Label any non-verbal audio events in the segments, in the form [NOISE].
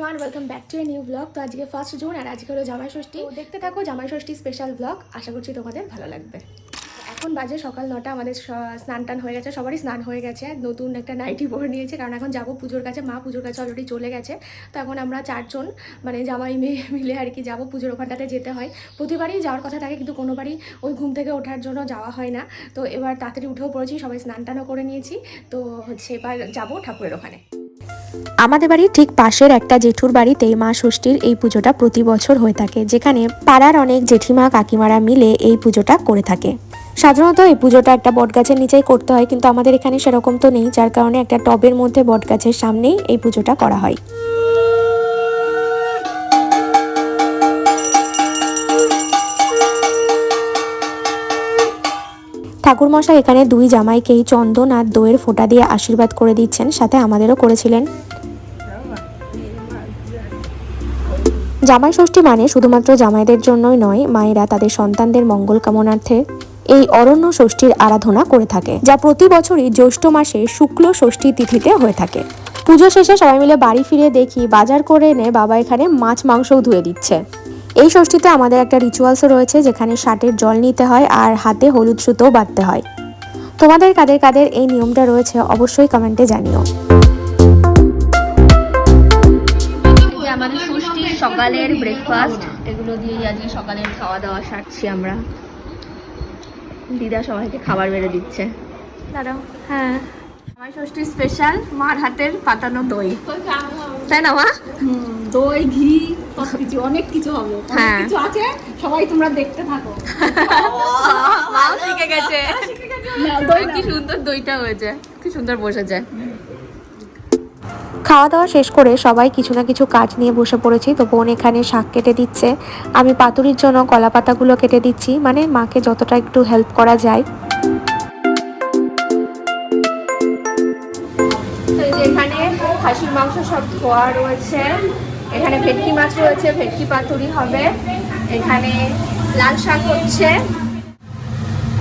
Everyone welcome back to a new blog তো আজকে first June আর আজকে হলো জামাই ষষ্ঠী। দেখতে থাকো জামাই ষষ্ঠী স্পেশাল ব্লগ আশা করছি তোমাদের ভালো লাগবে। এখন বাজে সকাল নটা, আমাদের স্নান টান হয়ে গেছে, সবারই স্নান হয়ে গেছে। নতুন একটা নাইটি পরে নিয়েছে, কারণ এখন যাব পুজোর কাছে, মা পুজোর কাছে অলরেডি চলে গেছে। তো এখন আমরা চারজন মানে জামাই মেয়ে [LAUGHS] মিলে আর কি যাব পুজোর ওখানটাতে যেতে হয়। প্রতিবারই যাওয়ার কথা থাকে, কিন্তু কোনোবারই ওই ঘুম থেকে ওঠার জন্য যাওয়া হয় না। তো এবার তাড়াতাড়ি উঠেও পড়েছি, সবাই স্নান টানও করে নিয়েছি। তো হচ্ছে এবার যাব ঠাকুরের ওখানে। আমাদের বাড়ির ঠিক পাশের একটা জেঠুর বাড়িতেই মা ষষ্ঠীর এই পুজোটা প্রতি বছর হয়ে থাকে, যেখানে পাড়ার অনেক জেঠিমা, কাকিমারা মিলে এই পুজোটা করে থাকে। সাধারণত এই পুজোটা একটা বটগাছের নিচেই করতে হয়, কিন্তু আমাদের এখানে সেরকম তো নেই, যার কারণে একটা টবের মধ্যে বটগাছের সামনেই এই পুজোটা করা হয়। ঠাকুরমশাই এখানে দুই জামাইকেই চন্দন আর দইয়ের ফোঁটা দিয়ে আশীর্বাদ করে দিচ্ছেন, সাথে আমাদেরও করেছিলেন। জামাই ষষ্ঠী মানে শুধুমাত্র জামাইদের জন্যই নয়, মায়েরা তাদের সন্তানদের মঙ্গল কামনার্থে এই অরণ্য ষষ্ঠীর আরাধনা করে থাকে, যা প্রতি বছরই জ্যৈষ্ঠ মাসে শুক্ল ষষ্ঠী তিথিতে হয়ে থাকে। পুজো শেষে সবাই মিলে বাড়ি ফিরে দেখি, বাজার করে এনে বাবা এখানে মাছ, মাংসও ধুয়ে দিচ্ছে। এই ষষ্ঠীতে আমাদের একটা রিচুয়ালসও রয়েছে যেখানে ষাটের জল নিতে হয় আর হাতে হলুদ সুতো বাঁধতে হয়। তোমাদের কাদের কাদের এই নিয়মটা রয়েছে অবশ্যই কমেন্টে জানিও। আমাদের ষষ্ঠীর সকালের ব্রেকফাস্ট এগুলো দিয়েই আজকে সকালের খাওয়া দাওয়া সারছি আমরা। দিদা সবাইকে খাবার বেড়ে দিচ্ছে। দাঁড়াও হ্যাঁ। আমার ষষ্ঠী স্পেশাল মার হাতের পাতানো দই। তাই না মা? দই ঘি অনেক কিছু হবে। অনেক হ্যাঁ। কিছু আছে সবাই তোমরা দেখতে থাকো। [LAUGHS] মাও শিখে গেছে। দই কি সুন্দর দইটা হয়েছে। কি সুন্দর বসেছে খাওয়া দাওয়া শেষ করে সবাই কিছু না কিছু কাজ নিয়ে বসে পড়েছি তো বোন এখানে শাক কেটে দিচ্ছে। আমি পাতুরির জন্য কলা পাতাগুলো কেটে দিচ্ছি মানে মাকে যতটা একটু হেল্প করা যায়। এখানে খাসির মাংস সব ধোয়া রয়েছে। এখানে ভেটকি মাছ রয়েছে ভেটকি পাতুরি হবে। এখানে লাল শাক হচ্ছে।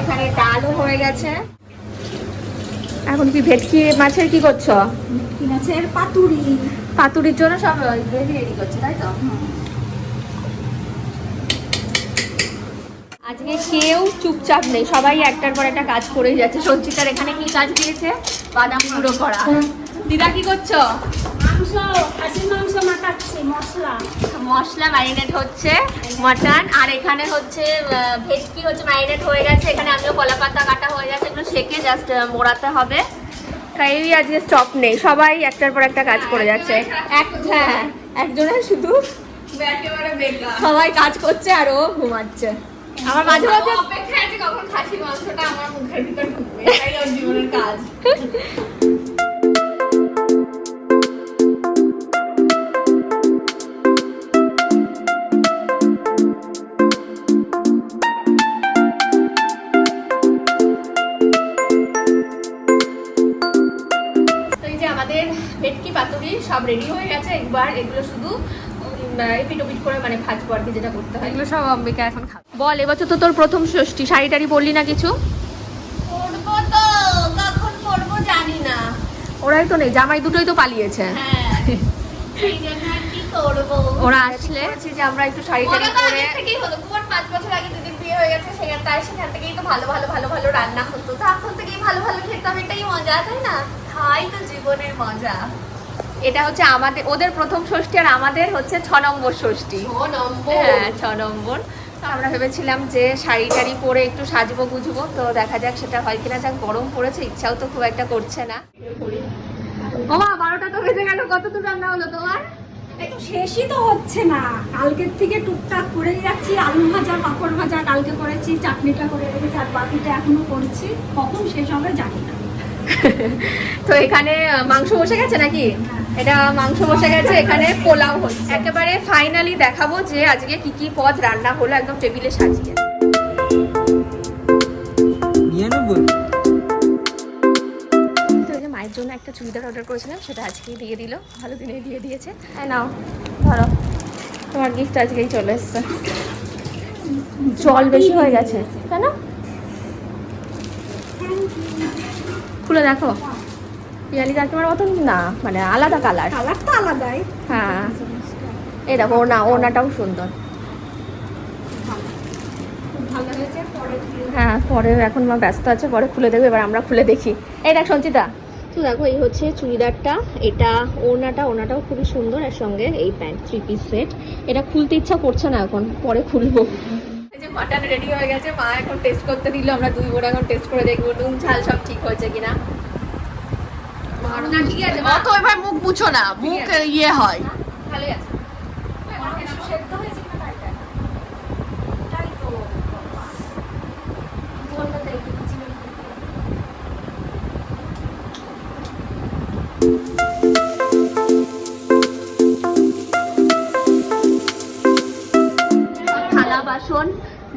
এখানে ডালও হয়ে গেছে। এখন কি ভেটকি মাছের কি করছ? আছে পাতুরি। পাতুরির জন্য সব রেডি রেডি করছে তাই তো? আজকে কেউ চুপচাপ নেই সবাই একটার পর একটা কাজ করেই যাচ্ছে। সঞ্চিতার এখানে কি কাজ দিয়েছে? বাদাম গুঁড়ো করা। দিদা কি করছ? মাংস খাসির মাংস মাখাচ্ছি মশলা। মশলা ম্যারিনেট হচ্ছে মটন আর এখানে হচ্ছে ভেটকি হচ্ছে ম্যারিনেট হয়ে গেছে। এখানে আমিও কলা পাতা কাটা হয়ে গেছে এগুলো সেকে জাস্ট মোড়াতে হবে। তাই আজকে স্টপ নেই সবাই একটার পর একটা কাজ করে যাচ্ছে। এক হ্যাঁ একজনের শুধু সবাই কাজ করছে আর ও ঘুমাচ্ছে। আমার মাঝে মাঝে অপেক্ষা আছে কখন খাসি মাংসটা আমার মুখের ভিতর ঢুকবে এটাই ওর জীবনের কাজ। [LAUGHS] রেডি হয়ে গেছে একবার এগুলো শুধু করে মানে ভাজবো আর কি যেটা করতে হয়। এগুলো সব অম্বিকা এখন খাবে। বল এবছর তো তোর প্রথম ষষ্ঠী শাড়ি টাড়ি পরলি না কিছু? পড়ব তো কখন পড়ব জানি না। ওরাই তো নেই জামাই দুটোই তো পালিয়েছে। হ্যাঁ ওরা আসলে যে আমরা একটু শাড়ি টাড়ি পরে থেকেই হতো তোমার পাঁচ বছর আগে দিদির বিয়ে হয়ে গেছে সেখান তাই সেখান থেকেই তো ভালো ভালো ভালো ভালো রান্না হতো। তো এখন থেকেই ভালো ভালো খেতাম এটাই মজা তাই না? খাই তো জীবনের মজা। এটা হচ্ছে আমাদের ওদের প্রথম ষষ্ঠী আর আমাদের হচ্ছে ছ নম্বর ষষ্ঠী। হ্যাঁ ছ নম্বর। আমরা ভেবেছিলাম যে শাড়ি টাড়ি পরে একটু সাজবো গুজবো তো দেখা যাক সেটা হয় কিনা। যাক গরম পড়েছে ইচ্ছাও তো খুব একটা করছে না। ওমা বারোটা তো বেজে গেল কত দূর রান্না হলো তোমার? শেষই তো হচ্ছে না। কালকের থেকে টুকটাক করেই যাচ্ছি আলু ভাজা পাঁপড় ভাজা কালকে করেছি চাটনিটা করে রেখেছি আর বাকিটা এখনও করছি। কখন শেষ হবে জানি তো এখানে মাংস বসে গেছে নাকি? এটা মাংস বসে গেছে এখানে পোলাও হচ্ছে। একেবারে ফাইনালি দেখাবো যে আজকে কি কি পদ রান্না হলো একদম টেবিলে সাজিয়ে। মায়ের জন্য একটা চুড়িদার অর্ডার করেছিলাম সেটা আজকেই দিয়ে দিল। ভালো দিনে দিয়ে দিয়েছে। হ্যাঁ নাও ধরো। তোমার গিফট আজকেই চলে এসছে। জল বেশি হয়ে গেছে কেন খুলে দেখো। পিয়ালি কাকিমার মতন না মানে আলাদা কালার কালার তো আলাদাই। হ্যাঁ। এই দেখো ওনা ওনাটাও সুন্দর। হ্যাঁ পরে এখন মা ব্যস্ত আছে পরে খুলে দেবে এবার আমরা খুলে দেখি। এই দেখ সঞ্চিতা। তো দেখো এই হচ্ছে চুড়িদারটা। এটা ওড়নাটা ওড়নাটাও খুবই সুন্দর এর সঙ্গে এই প্যান্ট থ্রি পিস সেট এটা খুলতে ইচ্ছা করছে না এখন পরে খুলবো। মাটন রেডি হয়ে গেছে। মা এখন টেস্ট করতে দিল আমরা দুই বোন এখন টেস্ট করে দেখব নুন ঝাল সব ঠিক হয়েছে কিনা। অত এবার মুখ মুছো না মুখ ইয়ে হয়। ভালোই আছে। বাসন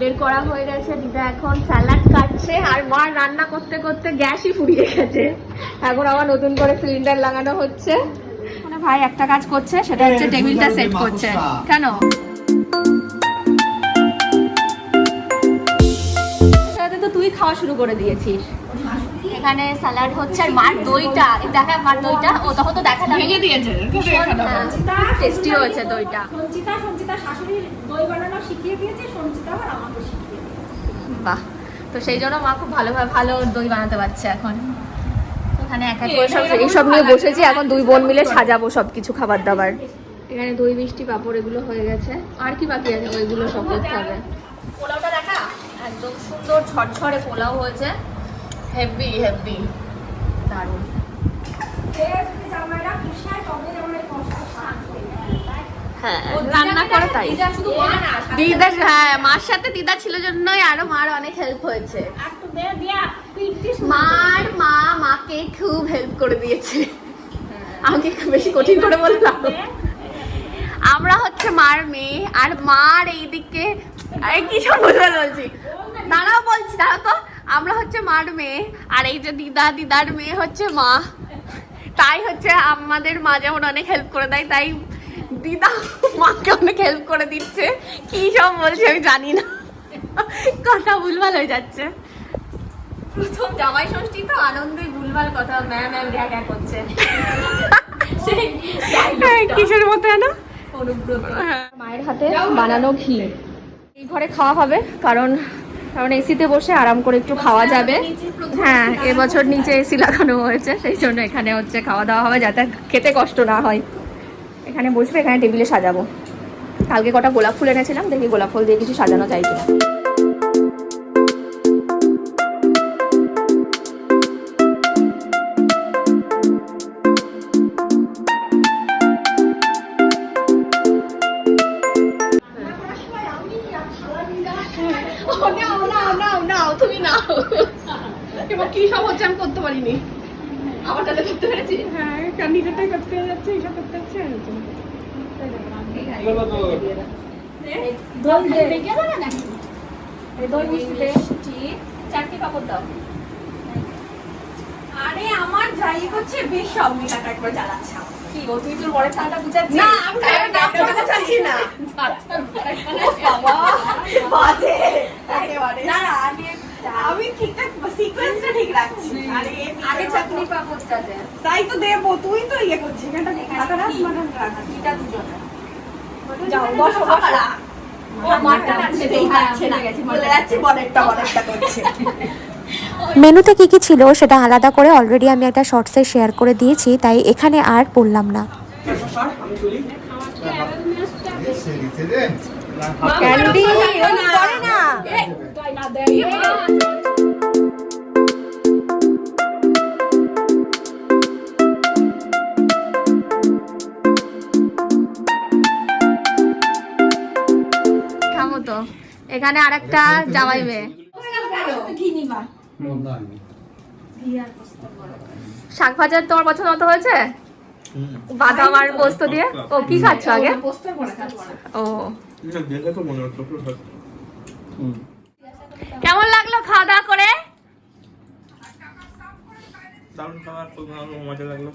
বের করা হয়ে গেছে দিদা এখন স্যালাড কাটছে আর মা রান্না করতে করতে গ্যাসই ফুরিয়ে গেছে। এখন আবার নতুন করে সিলিন্ডার লাগানো হচ্ছে। মানে ভাই একটা কাজ করছে সেটা হচ্ছে টেবিলটা সেট করছে। কেন? তো তুই খাওয়া শুরু করে দিয়েছিস। এখানে স্যালাড হচ্ছে আর মার দইটা দেখা মার দইটা। ও তখন তো দেখা ভেঙে দিয়েছে টেস্টি হয়েছে দইটা। সঞ্চিতা সঞ্চিতা শাশুড়ির দই বানানো শিখিয়ে দিয়েছে সঞ্চিতা আবার আমাকে শিখিয়ে বাহ তো সেই জন্য মা খুব ভালোভাবে ভালো দই বানাতে পারছে এখন। ওখানে এক এক করে সব এইসব নিয়ে বসেছি এখন দুই বোন মিলে সাজাবো সব কিছু খাবার দাবার। এখানে দই মিষ্টি পাঁপড় এগুলো হয়ে গেছে। আর কি বাকি আছে? ওইগুলো সব করতে হবে। পোলাওটা দেখা? একদম সুন্দর ঝরঝরে পোলাও হয়েছে। হেভি হেভি দারুণ। হয়ে। হ্যাঁ রান্না করে তাই। শুধু মা না দিদা হ্যাঁ মার সাথে দিদা ছিল জন্যই আরও মার অনেক হেল্প হয়েছে। আর তো দে দিয়া পিঠটি মার মা মাকে খুব হেল্প করে দিয়েছে। আমাকে একটু বেশি কঠিন করে বললাম। আমরা হচ্ছে মার মেয়ে আর মার এইদিকে আরে কি সব বলছি? দাঁড়াও বলছি দাঁড়াও তো। আমরা হচ্ছে মার মেয়ে আর এই যে দিদা দিদার মেয়ে হচ্ছে মা। তাই হচ্ছে আমাদের মা যেমন অনেক হেল্প করে দেয় তাই দিদা মাকে অনেক হেল্প করে দিচ্ছে। কি সব বলছে আমি জানি না। কথা ভুলভাল হয়ে যাচ্ছে। প্রথম জামাই ষষ্ঠী তো আনন্দে ভুলভাল কথা ম্যাম ম্যাম গ্যা করছে। কিসের মতো না মায়ের হাতে বানানো ঘি এই ঘরে খাওয়া হবে কারণ কারণ এসিতে বসে আরাম করে একটু খাওয়া যাবে। হ্যাঁ এবছর নিচে এসি লাগানো হয়েছে সেই জন্য এখানে হচ্ছে খাওয়া দাওয়া হবে যাতে খেতে কষ্ট না হয়। এখানে বসবে এখানে টেবিলে সাজাবো। কালকে কটা গোলাপ ফুল এনেছিলাম দেখি গোলাপ ফুল দিয়ে কিছু সাজানো যায় কিনা। তুমি এবার কি সব হচ্ছে আমি করতে পারিনি? আমারটাতে করতে পেরেছি? হ্যাঁ নিজেরটাই করতে যাচ্ছে এইসব করতে যাচ্ছে দই দে দই মিষ্টি দে চারটি পাপড় দাও। আরে আমার যাই হচ্ছে বেশ মিটাটা একবার জ্বালাচ্ছে কি গো তুই তোর বুঝাচ্ছিস না, আমি তাই আমি নামটা না। বাবা বাজে একেবারে। না না আমি আমি ঠিকঠাক সিকোয়েন্সটা ঠিক রাখছি আরে আগে চাটনি পাপড়টা দে তাই তো দেবো তুই তো ইয়ে করছিস এটা খাতা রাখ মানে রাখ এটা দুজনে যাও বসো বসো মেনুতে কি কি ছিল সেটা আলাদা করে অলরেডি আমি একটা শর্টসে শেয়ার করে দিয়েছি তাই এখানে আর বললাম না ক্যান্ডি করে না তো। এখানে আরেকটা জামাই মেয়ে শাক ভাজার তোমার পছন্দ মতো হয়েছে? বাদাম আর পোস্ত দিয়ে? ও, কি খাচ্ছ আগে? ও। মনে। কেমন লাগল খাওয়া দাওয়া করে? দারুণ খাবার খুব ভালো, মজা লাগল।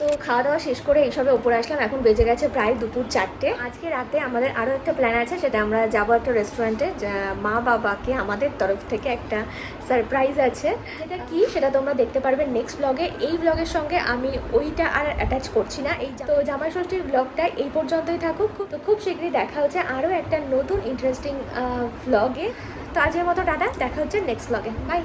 তো খাওয়া দাওয়া শেষ করে এইসবে উপরে আসলাম। এখন বেজে গেছে প্রায় দুপুর চারটে। আজকে রাতে আমাদের আরও একটা প্ল্যান আছে, সেটা আমরা যাব একটা রেস্টুরেন্টে মা বাবাকে আমাদের তরফ থেকে একটা সারপ্রাইজ আছে। সেটা কি, সেটা তোমরা দেখতে পারবে নেক্সট ব্লগে এই ব্লগের সঙ্গে আমি ওইটা আর অ্যাটাচ করছি না। এই তো জামাই ষষ্ঠীর ব্লগটা এই পর্যন্তই থাকুক। খুব- খুব শীঘ্রই দেখা হচ্ছে আরও একটা নতুন ইন্টারেস্টিং ব্লগে তো আজকের মতো, টাটা। দেখা হচ্ছে নেক্সট ব্লগে বাই